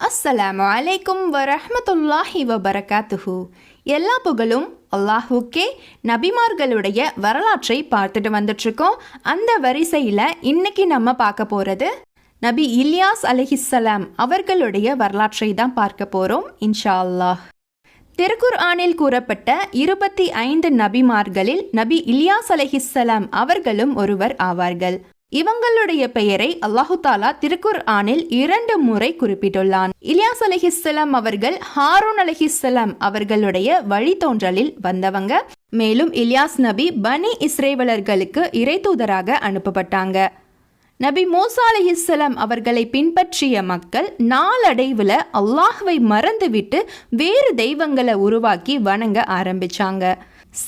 அஸ்ஸலாமு அலைக்கும் வரஹ்மத்துல்லாஹி வபரகாத்துஹு எல்லா புகழும் அல்லாஹுக்கே. நபிமார்களுடைய வரலாற்றை பார்த்துட்டு வந்துட்ருக்கோம் அந்த வரிசையில் இன்னைக்கு நம்ம பார்க்க போகிறது நபி இலியாஸ் அலஹிஸ்ஸலாம் அவர்களுடைய வரலாற்றை தான் பார்க்க போகிறோம் இன்ஷா அல்லாஹ் திருக்குர் ஆனில் கூறப்பட்ட இருபத்தி ஐந்து நபிமார்களில் நபி இலியாஸ் அலஹிஸ்ஸலாம் அவர்களும் ஒருவர் ஆவார்கள். இவங்களுடைய பெயரை அல்லாஹு தாலா திருக்குர் ஆனில் இரண்டு முறை குறிப்பிட்டுள்ளான். இலியாஸ் அலஹிஸ்லாம் அவர்கள் ஹாரூன் அலஹிஸ்லாம் அவர்களுடைய வழித்தோன்றலில் வந்தவங்க. மேலும் இலியாஸ் நபி பனி இஸ்ரேவலர்களுக்கு இறைதூதராக அனுப்பப்பட்டாங்க. நபி மூசா அலிஹிஸ்லாம் அவர்களை பின்பற்றிய மக்கள் நாளடைவில் அல்லாஹ்வை மறந்துவிட்டு வேறு தெய்வங்களை உருவாக்கி வணங்க ஆரம்பிச்சாங்க.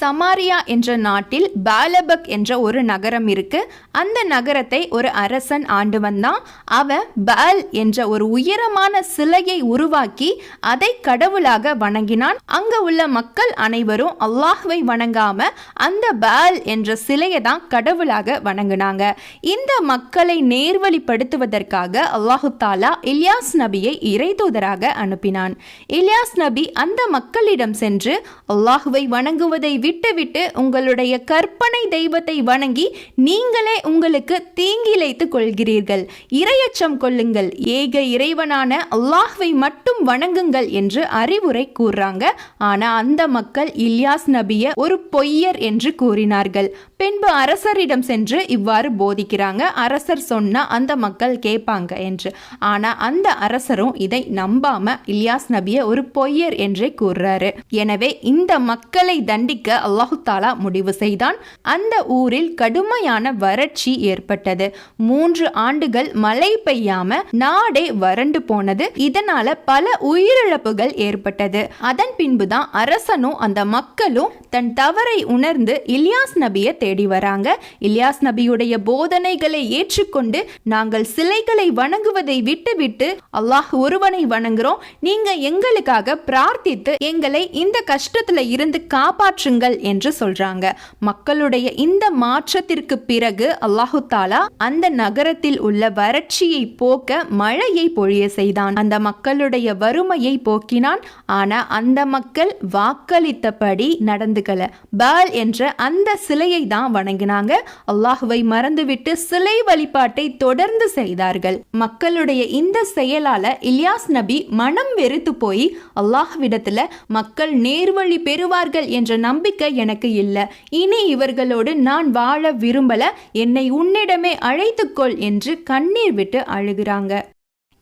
சமாரியா என்ற நாட்டில் பாலபக் என்ற ஒரு நகரம் இருக்கு. அந்த நகரத்தை ஒரு அரசன் ஆண்டு வந்தான். அவன் பால் என்ற ஒரு உயரமான சிலையை உருவாக்கி அதை கடவுளாக வணங்கினான். அங்க உள்ள மக்கள் அனைவரும் அல்லாஹுவை வணங்காம அந்த பால் என்ற சிலையை தான் கடவுளாக வணங்கினாங்க. இந்த மக்களை நேர்வழிப்படுத்துவதற்காக அல்லாஹு தாலா இலியாஸ் நபியை இறைதூதராக அனுப்பினான். இலியாஸ் நபி அந்த மக்களிடம் சென்று அல்லாஹுவை வணங்குவதை விட்டுவிட்டு உங்களுடைய கற்பனை தெய்வத்தை வணங்கி நீங்களே உங்களுக்கு தீங்கிழைத்துக் கொள்கிறீர்கள். இரையச்சம் கொள்ளுங்கள். ஏக இறைவனான அல்லாஹ்வை மட்டும் வணங்குங்கள் என்று அறிவுரை கூறுறாங்க ஆனா அந்த மக்கள் இல்யாஸ் நபிய ஒரு பொய்யர் என்று கூறினார்கள். பின்பு அரசரிடம் சென்று இவ்வாறு போதிக்கிறாங்க. அரசர் சொன்னா அந்த மக்கள் கேட்பாங்க என்று. ஆனா அந்த அரசரும் இதை நம்பாம இல்யாஸ் நபிய ஒரு பொய்யர் என்றே கூறுறாரு. எனவே இந்த மக்களை தண்டிக்க அல்லாஹு தாலா முடிவு செய்தான். அந்த ஊரில் கடுமையான வறட்சி ஏற்பட்டது. மூன்று ஆண்டுகள் மழை பெய்யாம நாடே வறண்டு போனது. இதனால பல உயிரிழப்புகள் ஏற்பட்டது. அதன் பின்புதான் அரசனும் அந்த மக்களும் தன் தவறை உணர்ந்து இலியாஸ் நபியை தேடி வராங்க. இலியாஸ் நபியுடைய போதனைகளை ஏற்றுக்கொண்டு நாங்கள் சிலைகளை வணங்குவதை விட்டுவிட்டு அல்லாஹ் ஒருவனை வணங்குறோம். நீங்க எங்களுக்காக பிரார்த்தித்து எங்களை இந்த கஷ்டத்துல இருந்து காப்பாற்றுங்க. காப்பாற்றுங்கள் என்று சொல்றாங்க. மக்களுடைய இந்த மாற்றத்திற்கு பிறகு அல்லாஹு தாலா அந்த நகரத்தில் உள்ள வறட்சியை போக்க மழையை பொழிய செய்தான். அந்த மக்களுடைய வறுமையை போக்கினான். ஆனா அந்த மக்கள் வாக்களித்தபடி நடந்துக்கல. பால் என்ற அந்த சிலையை தான் வணங்கினாங்க. அல்லாஹுவை மறந்துவிட்டு சிலை வழிபாட்டை தொடர்ந்து செய்தார்கள். மக்களுடைய இந்த செயலால இலியாஸ் நபி மனம் வெறுத்து போய் அல்லாஹ்விடத்துல மக்கள் நேர்வழி பெறுவார்கள் என்ற நம்பிக்கை எனக்கு இல்லை. இனி இவர்களோடு நான் வாழ விரும்பல. என்னை உன்னிடமே அழைத்துக்கொள் என்று கண்ணீர் விட்டு அழுகிறாங்க.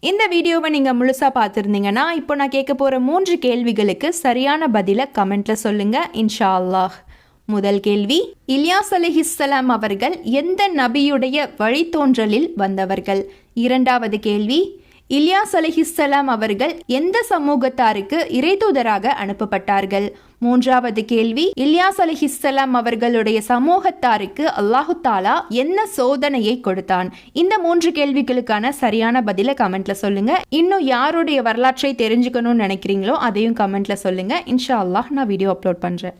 இந்த வீடியோவை நீங்கள் முழுசாக பார்த்துருந்தீங்கன்னா இப்போ நான் கேட்க போகிற மூன்று கேள்விகளுக்கு சரியான பதிலை கமெண்ட்டில் சொல்லுங்கள் இன்ஷா அல்லாஹ் முதல் கேள்வி இலியாஸ் அலிஹிஸ்ஸலாம் அவர்கள் எந்த நபியுடைய வழித்தோன்றலில் வந்தவர்கள்? இரண்டாவது கேள்வி இலியாஸ் அலிஹிஸ்ஸலாம் அவர்கள் எந்த சமூகத்தாருக்கு இறைதூதராக அனுப்பப்பட்டார்கள்? மூன்றாவது கேள்வி இலியாஸ் அலிஹிஸ்ஸலாம் அவர்களுடைய சமூகத்தாருக்கு அல்லாஹு தாலா என்ன சோதனையை கொடுத்தான்? இந்த மூன்று கேள்விகளுக்கான சரியான பதிலை கமெண்ட்ல சொல்லுங்க. இன்னும் யாருடைய வரலாற்றை தெரிஞ்சுக்கணும்னு நினைக்கிறீங்களோ அதையும் கமெண்ட்ல சொல்லுங்க. இன்ஷா அல்லாஹ் நான் வீடியோ அப்லோட் பண்றேன்.